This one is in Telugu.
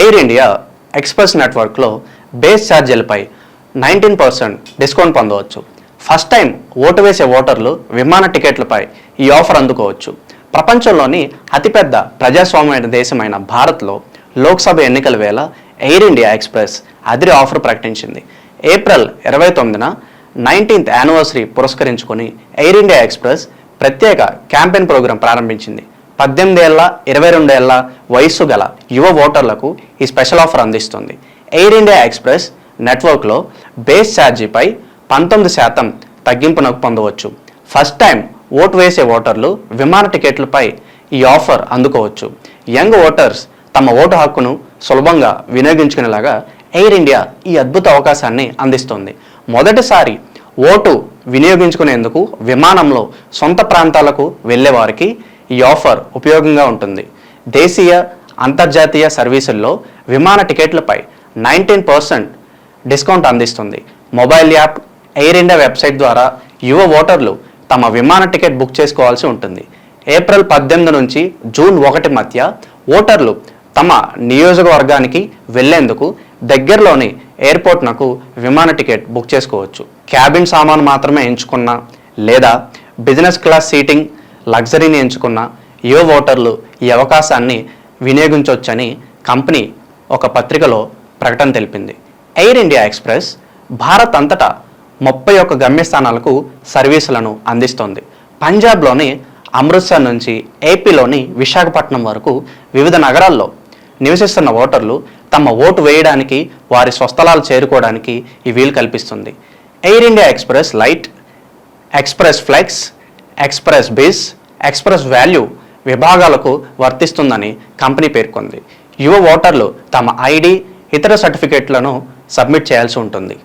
ఎయిర్ ఇండియా ఎక్స్ప్రెస్ నెట్వర్క్లో బేస్ ఛార్జీలపై నైన్టీన్ పర్సెంట్ డిస్కౌంట్ పొందవచ్చు. ఫస్ట్ టైం ఓటు వేసే ఓటర్లు విమాన టికెట్లపై ఈ ఆఫర్ అందుకోవచ్చు. ప్రపంచంలోని అతిపెద్ద ప్రజాస్వామ్యమైన దేశమైన భారత్లో లోక్సభ ఎన్నికల వేళ ఎయిర్ ఇండియా ఎక్స్ప్రెస్ అదిరి ఆఫర్ ప్రకటించింది. ఏప్రిల్ ఇరవై తొమ్మిదిన నైన్టీన్త్ యానివర్సరీ పురస్కరించుకొని ఎయిర్ ఇండియా ఎక్స్ప్రెస్ ప్రత్యేక క్యాంపెయిన్ ప్రోగ్రాం ప్రారంభించింది. పద్దెనిమిది ఏళ్ళ ఇరవై రెండు ఏళ్ళ వయస్సు గల యువ ఓటర్లకు ఈ స్పెషల్ ఆఫర్ అందిస్తుంది. ఎయిర్ ఇండియా ఎక్స్ప్రెస్ నెట్వర్క్లో బేస్ ఛార్జీపై పంతొమ్మిది శాతం తగ్గింపునకు పొందవచ్చు. ఫస్ట్ టైం ఓటు వేసే ఓటర్లు విమాన టికెట్లపై ఈ ఆఫర్ అందుకోవచ్చు. యంగ్ ఓటర్స్ తమ ఓటు హక్కును సులభంగా వినియోగించుకునేలాగా ఎయిర్ ఇండియా ఈ అద్భుత అవకాశాన్ని అందిస్తుంది. మొదటిసారి ఓటు వినియోగించుకునేందుకు విమానంలో సొంత ప్రాంతాలకు వెళ్ళేవారికి ఈ ఆఫర్ ఉపయోగంగా ఉంటుంది. దేశీయ అంతర్జాతీయ సర్వీసుల్లో విమాన టికెట్లపై నైన్టీన్ పర్సెంట్ డిస్కౌంట్ అందిస్తుంది. Mobile app Air India website ద్వారా యువ ఓటర్లు తమ విమాన టికెట్ బుక్ చేసుకోవాల్సి ఉంటుంది. ఏప్రిల్ పద్దెనిమిది నుంచి జూన్ ఒకటి మధ్య ఓటర్లు తమ నియోజకవర్గానికి వెళ్ళేందుకు దగ్గరలోని ఎయిర్పోర్ట్నకు విమాన టికెట్ బుక్ చేసుకోవచ్చు. క్యాబిన్ సామాను మాత్రమే ఎంచుకున్నా లేదా బిజినెస్ క్లాస్ సీటింగ్ లగ్జరీని ఎంచుకున్న యువ ఓటర్లు ఈ అవకాశాన్ని వినియోగించవచ్చని కంపెనీ ఒక పత్రికలో ప్రకటన తెలిపింది. ఎయిర్ ఇండియా ఎక్స్ప్రెస్ భారత్ అంతటా ముప్పై ఒక్క గమ్యస్థానాలకు సర్వీసులను అందిస్తోంది. పంజాబ్లోని అమృత్సర్ నుంచి ఏపీలోని విశాఖపట్నం వరకు వివిధ నగరాల్లో నివసిస్తున్న ఓటర్లు తమ ఓటు వేయడానికి వారి స్వస్థలాలు చేరుకోవడానికి ఈ వీలు కల్పిస్తుంది. Air India Express Lite Express Flex Express Biz Express Value విభాగాలకు వర్తిస్తుందని కంపెనీ పేర్కొంది. యువ ఓటర్లు తమ ఐడి ఇతర సర్టిఫికేట్లను సబ్మిట్ చేయాల్సి ఉంటుంది.